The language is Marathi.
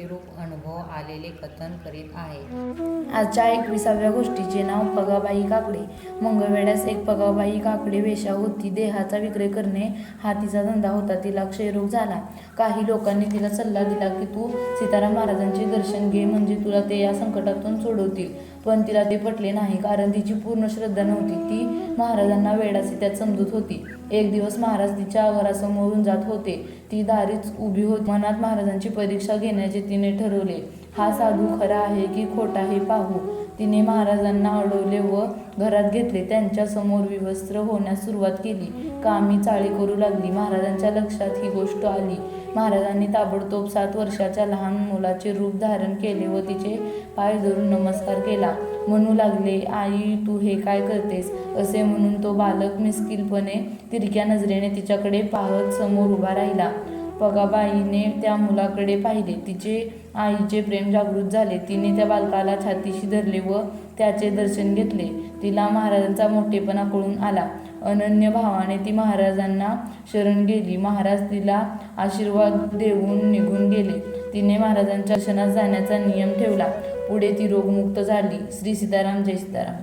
अनुभव आलेले कथन करीत आहे. आजच्या एकविसाव्या गोष्टीचे नाव पगाबाई काकडे. मंगळवेड्यास एक पगाबाई काकडे वेशा होती. देहाचा विक्रय करणे हा तिचा धंदा होता. तिला क्षयरोग झाला. काही लोकांनी तिला सल्ला दिला की तू सीताराम महाराजांचे दर्शन घे म्हणजे तुला ते या संकटातून सोडवतील. पण तिला ते पटले नाही कारण तिची पूर्ण श्रद्धा नव्हती. ती महाराजांना वेडाची त्यात समजूत होती. एक दिवस महाराज तिच्या घरासमोरून जात होते. ती दारीच उभी होती. मनात महाराजांची परीक्षा घेण्याचे तिने ठरवले. हा साधू खरा आहे की खोटा हे पाहू. तिने महाराजांना अडवले व घरात घेतले. त्यांच्यासमोर विवस्त्र होण्यास सुरुवात केली. कामी चाळी करू लागली? महाराजांच्या लक्षात ही गोष्ट आली. महाराजांनी ताबडतोब सात वर्षाच्या लहान मुलाचे रूप धारण केले व तिचे पाय धरून नमस्कार केला. म्हणू लागले आई तू हे काय करतेस? असे म्हणून तो बालक मिस्किलपणे तिरक्या नजरेने तिच्याकडे पाहत समोर उभा राहिला. पगाबाईने त्या मुलाकडे पाहिले. तिचे आईचे प्रेम जागृत झाले. तिने त्या बालकाला छातीशी धरले व त्याचे दर्शन घेतले. तिला महाराजांचा मोठेपणा कळून आला. अनन्य भावाने ती महाराजांना शरण गेली. महाराज तिला आशीर्वाद देऊन निघून गेले. तिने महाराजांच्या दर्शनात जाण्याचा नियम ठेवला. पुढे ती रोगमुक्त झाली. श्री सीताराम जय सीताराम.